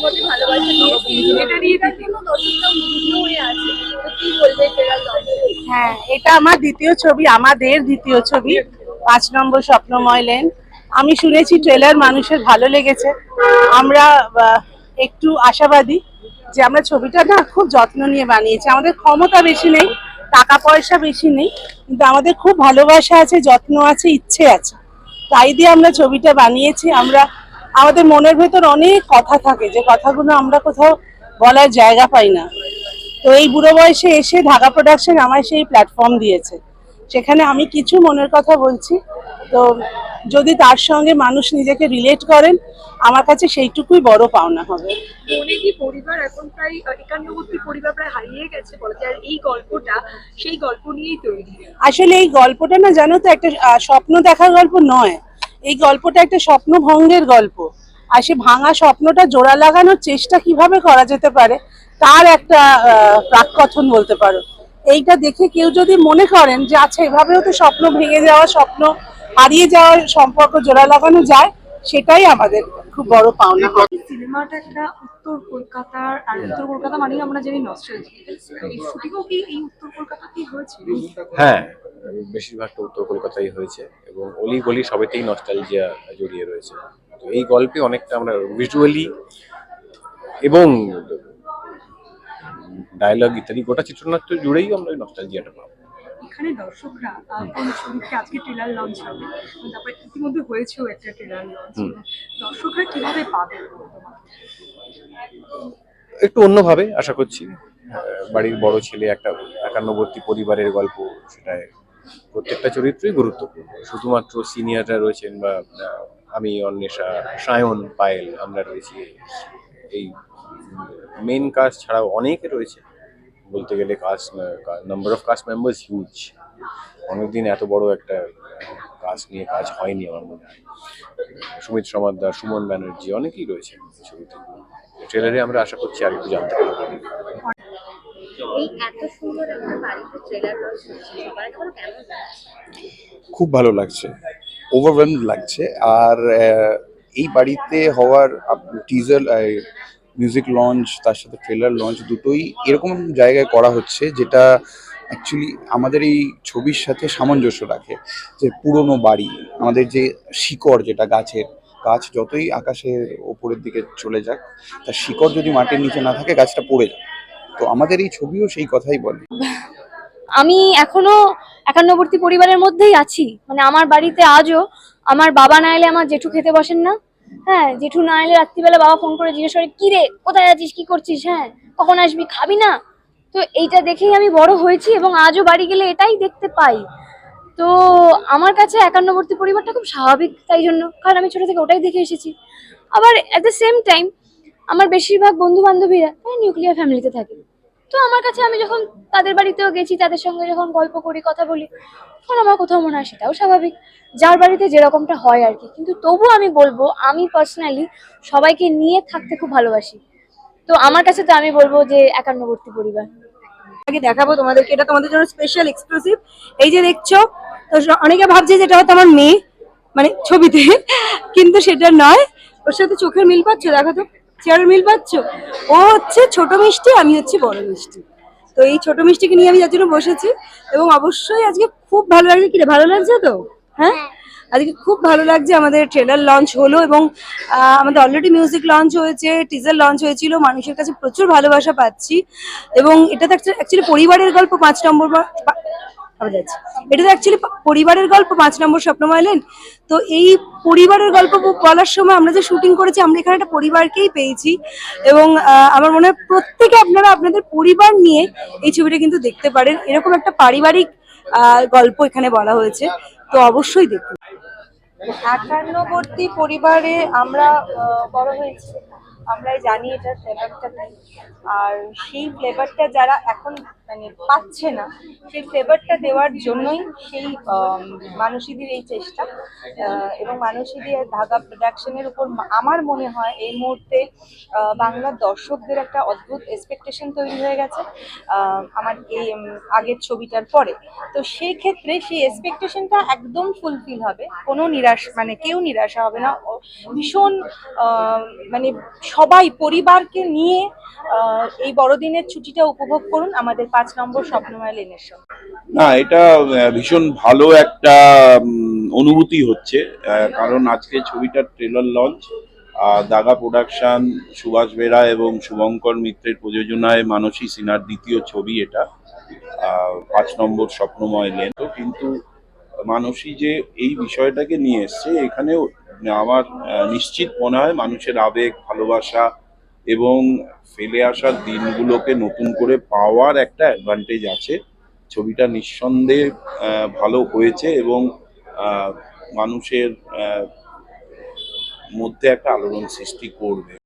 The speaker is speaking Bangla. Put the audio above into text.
ইতিমধ্যে ভালোবাসা দিয়েছি এটা নিয়ে এখনও দর্শকরা মুগ্ধ হয়ে আছে। হ্যাঁ এটা আমার দ্বিতীয় ছবি, আমাদের দ্বিতীয় ছবি, পাঁচ নম্বর স্বপ্নময় লেন। আমি শুনেছি ট্রেলার মানুষের ভালো লেগেছে। আমরা একটু আশাবাদী যে আমরা ছবিটা না খুব যত্ন নিয়ে বানিয়েছি। আমাদের ক্ষমতা বেশি নেই, টাকা পয়সা বেশি নেই, কিন্তু আমাদের খুব ভালোবাসা আছে, যত্ন আছে, ইচ্ছে আছে। তাই দিয়ে আমরা ছবিটা বানিয়েছি। আমরা আমাদের মনের ভেতর অনেক কথা থাকে যে কথাগুলো আমরা কোথাও বলার জায়গা পাই না। তো এই বুড়ো বয়সে এসে ঢাকা প্রোডাকশন আমায় সেই প্ল্যাটফর্ম দিয়েছে। সেখানে আমি কিছু মনের কথা বলছি। তো যদি তার সঙ্গে মানুষ নিজেকে রিলেট করেন আমার কাছে সেইটুকুই বড় পাওনা হবে। মনে কি পরিবার এখন প্রায় একান্নবর্তী পরিবার প্রায় হারিয়ে গেছে বলা যায় এই গল্পটা সেই গল্প নিয়েই তৈরি? আসলে এই গল্পটা না জানো তো একটা স্বপ্ন দেখার গল্প নয়। এই গল্পটা একটা স্বপ্ন ভঙ্গের গল্প। আর সে ভাঙা স্বপ্নটা জোড়া লাগানোর চেষ্টা কীভাবে করা যেতে পারে তার একটা আহ, প্রাককথন বলতে পারো। এইটা দেখে কেউ যদি মনে করেন যে আচ্ছা এভাবেও তো স্বপ্ন ভেঙে যাওয়া স্বপ্ন হারিয়ে যাওয়ার সম্পর্ক জোড়া লাগানো যায় সেটাই আমাদের খুব বড় পাওনা। হবে সিনেমাটা একটা উত্তর কলকাতার আর উত্তর কলকাতা মানেই আমরা জানি নস্টালজি শুটিংও কি এই উত্তর কলকাতাতেই হয়েছে? হ্যাঁ বেশিরভাগটা উত্তর কলকাতায় হয়েছে এবং অলি গলি সবেতেই নস্টালজিয়া জড়িয়ে রয়েছে। তো এই গল্পে অনেকটা আমরা ভিজুয়ালি এবং ডায়লগ ইত্যাদি গোটা চিত্রনাট্য জুড়েই আমরা নস্টালজিয়াটা পাবো। এখানে দর্শকরা কোন ছবিতে আজকে ট্রেলার লঞ্চ হবে? এবং ইতিমধ্যে হয়েছেও একটা ট্রেলার লঞ্চ দর্শকরা কীভাবে পাবে? একটু অন্যভাবে আশা করছি। বাড়ির বড় ছেলে একটা একান্নবর্তী পরিবারের গল্প সেটায় প্রত্যেকটা চরিত্রই গুরুত্বপূর্ণ। শুধুমাত্র সিনিয়ররা রয়েছেন বা আমি, অন্বেষা, সায়ন পায়েল, আমরা রয়েছি এই মেন কাজ ছাড়াও অনেকে রয়েছে বলতে গেলে cast number of cast members huge অনেকদিন এত বড় একটা কাজ নিয়ে কাজ হয়নি আমার মনে হয়। সুমিত সমাদ্দার সুমন ব্যানার্জি অনেকেই রয়েছে ছবিতে। ট্রেলারে আমরা আশা করছি আর একটু জানতে পারব। এই এত সুন্দর একটা বাড়িতে ট্রেলার লাগছে? খুব ভালো লাগছে ওভারওয়েলম লাগছে। আর এই বাড়িতে হওয়ার টিজার মিউজিক লঞ্চ তার সাথে ট্রেলার লঞ্চ দুটোই এরকম জায়গায় করা হচ্ছে যেটা অ্যাকচুয়ালি আমাদের এই ছবির সাথে সামঞ্জস্য রাখে যে পুরনো বাড়ি, আমাদের যে শিকড় যেটা গাছের, গাছ যতই আকাশের ওপরের দিকে চলে যাক, তার শিকড় যদি মাটির নিচে না থাকে, গাছটা পড়ে যায় তো আমাদের এই ছবিও সেই কথাই বলে। আমি এখনও একান্নবর্তী পরিবারের মধ্যেই আছি। মানে আমার বাড়িতে আজও আমার বাবা না এলে আমার জেঠু খেতে বসেন না। হ্যাঁ জেঠু না এলে রাত্রিবেলা বাবা ফোন করে জিজ্ঞেস করে, কি রে, কোথায় আছিস? কি করছিস? হ্যাঁ কখন আসবি? খাবি না? তো এইটা দেখেই আমি বড় হয়েছি এবং আজও বাড়ি গেলে এটাই দেখতে পাই। তো আমার কাছে একান্নবর্তী পরিবারটা খুব স্বাভাবিক তাই জন্য। কারণ আমি ছোট থেকে ওটাই দেখে এসেছি। আবার অ্যাট দ্য সেম টাইম আমার বেশিরভাগ বন্ধু বান্ধবীরা নিউক্লিয়ার ফ্যামিলিতে থাকে। তো আমার কাছে আমি যখন তাদের বাড়িতেও গেছি, তাদের সঙ্গে যখন গল্প করি, কথা বলি, তখন আমার কোথাও মনে হয় সেটাও স্বাভাবিক। যার বাড়িতে যেরকমটা হয় আর কি। কিন্তু তবু আমি বলব, আমি পার্সোনালি সবাইকে নিয়ে থাকতে খুব ভালোবাসি। তো আমার কাছে তো আমি বলব যে, একান্নবর্তী পরিবার। আগে দেখাবো তোমাদেরকে, এটা তোমাদের জন্য স্পেশাল এক্সক্লুসিভ এই যে দেখছ, তো অনেকে ভাবছে যে এটা হয়তো আমার মেয়ে মানে ছবিতে, কিন্তু সেটা নয়। ওর সাথে চোখের মিল পাচ্ছ? দেখো তো। চেয়ারের মিল পাচ্ছ? ও হচ্ছে ছোট মিষ্টি আমি হচ্ছে বড় মিষ্টি। তো এই ছোট মিষ্টিকে নিয়ে আমি যার জন্য বসেছি এবং অবশ্যই আজকে খুব ভালো লাগছে। কি রে ভালো লাগছে তো? হ্যাঁ? আজকে খুব ভালো লাগছে। আমাদের ট্রেলার লঞ্চ হলো এবং আমাদের অলরেডি মিউজিক লঞ্চ হয়েছে টিজার লঞ্চ হয়েছিল। মানুষের কাছে প্রচুর ভালোবাসা পাচ্ছি। এবং এটা তো অ্যাকচুয়ালি পরিবারের গল্প পাঁচ নম্বর বা- পা- আবার যাচ্ছি। এটা তো অ্যাকচুয়ালি পরিবারের গল্প, পাঁচ নম্বর স্বপ্নময় লেন তো এই পরিবারের গল্প বলার সময় আমরা যে শুটিং করেছি, আমরা এখানে একটা পরিবারকেই পেয়েছি। এবং আমার মনে হয় প্রত্যেকে আপনারা আপনাদের পরিবার নিয়ে এই ছবিটা কিন্তু দেখতে পারেন। এরকম একটা পারিবারিক গল্প এখানে বলা হয়েছে। তো অবশ্যই দেখুন। একান্নবর্তী পরিবারে আমরা বড় হয়েছি। আমরাই জানি এটার ফ্লেভারটা আর সেই ফ্লেভারটা যারা এখন মানে পাচ্ছে না, সেই ফ্লেভারটা দেওয়ার জন্যই সেই মানসীদির এই চেষ্টা। এবং মানসীদি ধাগা প্রোডাকশনের উপর আমার মনে হয় এই মুহূর্তে বাংলার দর্শকদের একটা অদ্ভুত এক্সপেকটেশন তৈরি হয়ে গেছে আমার এই আগের ছবিটার পরে। তো সেই ক্ষেত্রে সেই এক্সপেকটেশনটা একদম ফুলফিল হবে। কোনো নিরাশ মানে কেউ নিরাশা হবে না। ভীষণ মানে সবাই, পরিবারকে নিয়ে এই বড়দিনের ছুটিটা উপভোগ করুন। আমাদের পাঁচ নম্বর স্বপ্নময় লেনের না, এটা ভীষণ ভালো একটা অনুভূতি হচ্ছে কারণ আজকে ছবিটার trailer launch Daga production Subhash Bera এবং শুভঙ্কর মিত্রের প্রযোজনায় মানসী সিনার দ্বিতীয় ছবি এটা পাঁচ নম্বর স্বপ্নময় লেন। কিন্তু মানসী যে এই বিষয়টাকে নিয়ে এসছে, এখানেও আমার নিশ্চিত মনে হয় মানুষের আবেগ, ভালোবাসা এবং ফেলে আসার দিনগুলোকে নতুন করে পাওয়ার একটা অ্যাডভান্টেজ আছে। ছবিটা নিঃসন্দেহে ভালো হয়েছে এবং মানুষের মধ্যে একটা আলোড়ন সৃষ্টি করবে।